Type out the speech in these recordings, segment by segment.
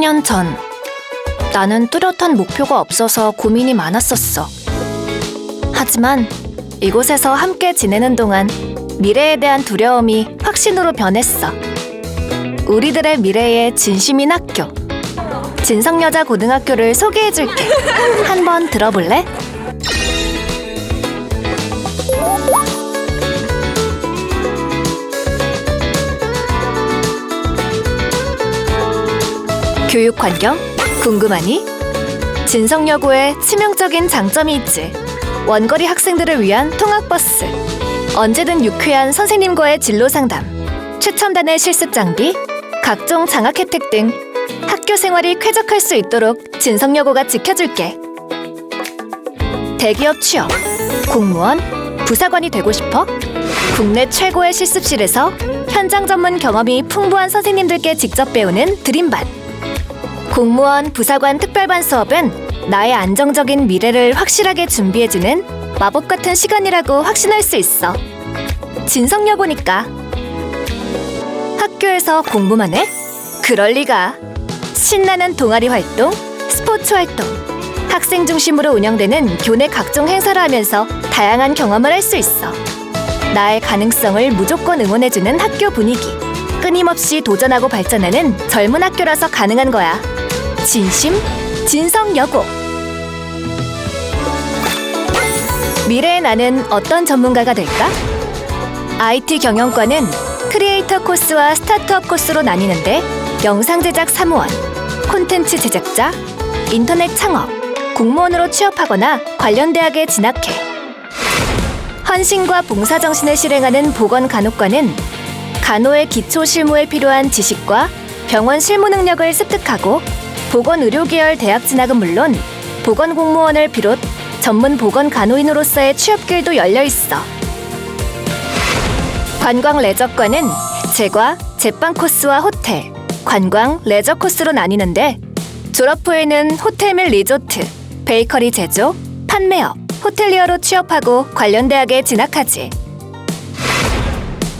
10년 전, 나는 뚜렷한 목표가 없어서 고민이 많았었어. 하지만 이곳에서 함께 지내는 동안 미래에 대한 두려움이 확신으로 변했어. 우리들의 미래에 진심인 학교. 진성여자 고등학교를 소개해줄게. 한번 들어볼래? 교육 환경 궁금하니? 진성여고에 치명적인 장점이 있지. 원거리 학생들을 위한 통학버스. 언제든 유쾌한 선생님과의 진로 상담. 최첨단의 실습 장비, 각종 장학 혜택 등 학교 생활이 쾌적할 수 있도록 진성여고가 지켜줄게. 대기업 취업, 공무원, 부사관이 되고 싶어? 국내 최고의 실습실에서 현장 전문 경험이 풍부한 선생님들께 직접 배우는 드림반. 공무원 부사관 특별반 수업은 나의 안정적인 미래를 확실하게 준비해주는 마법 같은 시간이라고 확신할 수 있어. 진성여고니까. 학교에서 공부만 해? 그럴 리가. 신나는 동아리 활동, 스포츠 활동, 학생 중심으로 운영되는 교내 각종 행사를 하면서 다양한 경험을 할 수 있어. 나의 가능성을 무조건 응원해주는 학교 분위기. 끊임없이 도전하고 발전하는 젊은 학교라서 가능한 거야. 진심 진성 여고 미래의 나는 어떤 전문가가 될까? IT 경영과는 크리에이터 코스와 스타트업 코스로 나뉘는데 영상 제작 사무원, 콘텐츠 제작자, 인터넷 창업, 공무원으로 취업하거나 관련 대학에 진학해. 헌신과 봉사 정신을 실행하는 보건 간호과는 간호의 기초 실무에 필요한 지식과 병원 실무 능력을 습득하고 보건 의료 계열 대학 진학은 물론 보건 공무원을 비롯 전문 보건 간호인으로서의 취업길도 열려 있어. 관광 레저과는 제과, 제빵 코스와 호텔, 관광, 레저 코스로 나뉘는데 졸업 후에는 호텔 및 리조트, 베이커리 제조, 판매업, 호텔리어로 취업하고 관련 대학에 진학하지.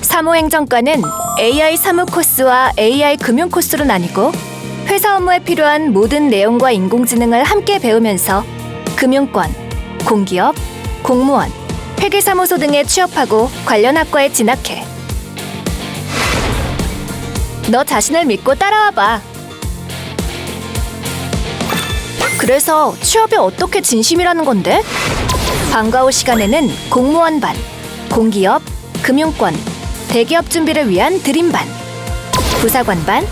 사무행정과는 AI 사무 코스와 AI 금융 코스로 나뉘고 회사 업무에 필요한 모든 내용과 인공지능을 함께 배우면서 금융권, 공기업, 공무원, 회계사무소 등에 취업하고 관련 학과에 진학해. 너 자신을 믿고 따라와 봐. 그래서 취업에 어떻게 진심이라는 건데? 방과 후 시간에는 공무원 반, 공기업, 금융권, 대기업 준비를 위한 드림 반, 부사관 반,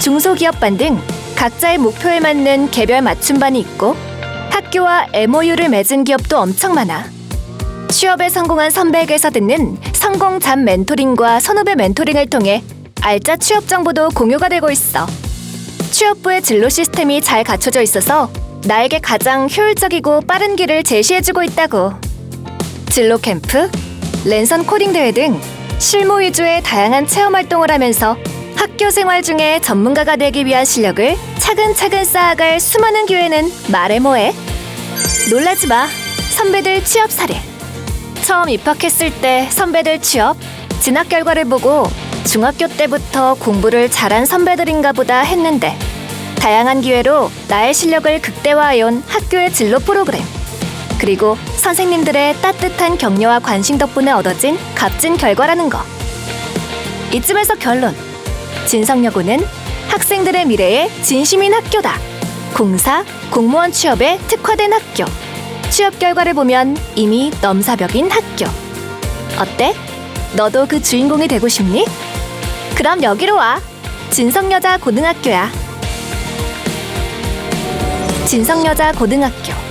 중소기업반 등 각자의 목표에 맞는 개별 맞춤반이 있고 학교와 MOU를 맺은 기업도 엄청 많아. 취업에 성공한 선배에게서 듣는 성공 잠 멘토링과 선후배 멘토링을 통해 알짜 취업 정보도 공유가 되고 있어. 취업부의 진로 시스템이 잘 갖춰져 있어서 나에게 가장 효율적이고 빠른 길을 제시해주고 있다고. 진로 캠프, 랜선 코딩 대회 등 실무 위주의 다양한 체험 활동을 하면서 학교 생활 중에 전문가가 되기 위한 실력을 차근차근 쌓아갈 수많은 기회는 말해 뭐해. 놀라지 마. 선배들 취업 사례. 처음 입학했을 때 선배들 취업, 진학 결과를 보고 중학교 때부터 공부를 잘한 선배들인가 보다 했는데 다양한 기회로 나의 실력을 극대화해온 학교의 진로 프로그램 그리고 선생님들의 따뜻한 격려와 관심 덕분에 얻어진 값진 결과라는 거 이쯤에서 결론 진성여고는 학생들의 미래에 진심인 학교다. 공사, 공무원 취업에 특화된 학교. 취업 결과를 보면 이미 넘사벽인 학교. 어때? 너도 그 주인공이 되고 싶니? 그럼 여기로 와. 진성여자 고등학교야. 진성여자 고등학교